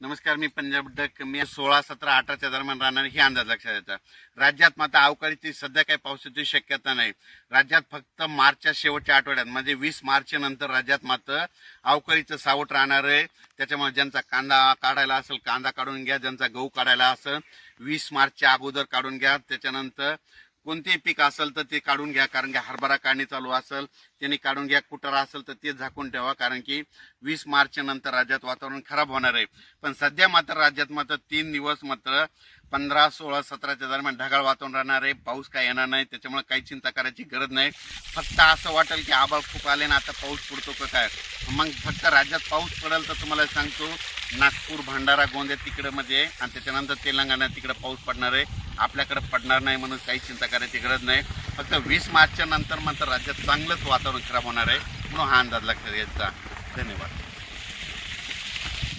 नमस्कार मी पंजाब डक मी सोळा सतरा अठराच्या दरम्यान राहणार ही अंदाज लक्षात येतात राज्यात मात्र अवकाळीची सध्या काही पावसाची शक्यता नाही. राज्यात फक्त मार्चच्या शेवटच्या आठवड्यात म्हणजे वीस मार्चच्या नंतर राज्यात मात्र अवकाळीचं सावट राहणार आहे. त्याच्यामुळे ज्यांचा कांदा काढायला असेल कांदा काढून घ्या. ज्यांचा गहू काढायला असेल वीस मार्चच्या अगोदर काढून घ्या. त्याच्यानंतर कोणतेही पीक असेल तर ते काढून घ्या कारण की हरभरा काढणी चालू असेल त्यांनी काढून घ्या. कुटारा असेल तर ते झाकून ठेवा कारण की वीस मार्चच्या नंतर राज्यात वातावरण खराब होणार आहे. पण सध्या मात्र राज्यात मात्र तीन दिवस मात्र पंधरा सोळा सतराच्या दरम्यान ढगाळ वातावरण राहणार आहे. पाऊस काय येणार नाही त्याच्यामुळे काही चिंता करायची गरज नाही. फक्त असं वाटेल की आबाळ खूप आले ना आता पाऊस पडतो का काय? मग फक्त राज्यात पाऊस पडेल तर तुम्हाला सांगतो नागपूर भंडारा गोंदिया तिकडे मध्ये आणि त्याच्यानंतर तेलंगणा तिकडे पाऊस पडणार आहे. आपल्याकडे पडणार नाही म्हणून काही चिंता करायची गरज नाही. फक्त वीस मार्चच्या नंतर मात्र राज्यात चांगलंच वातावरण खराब होणार आहे. म्हणून हा अंदाज लक्षात घ्यायचा. धन्यवाद.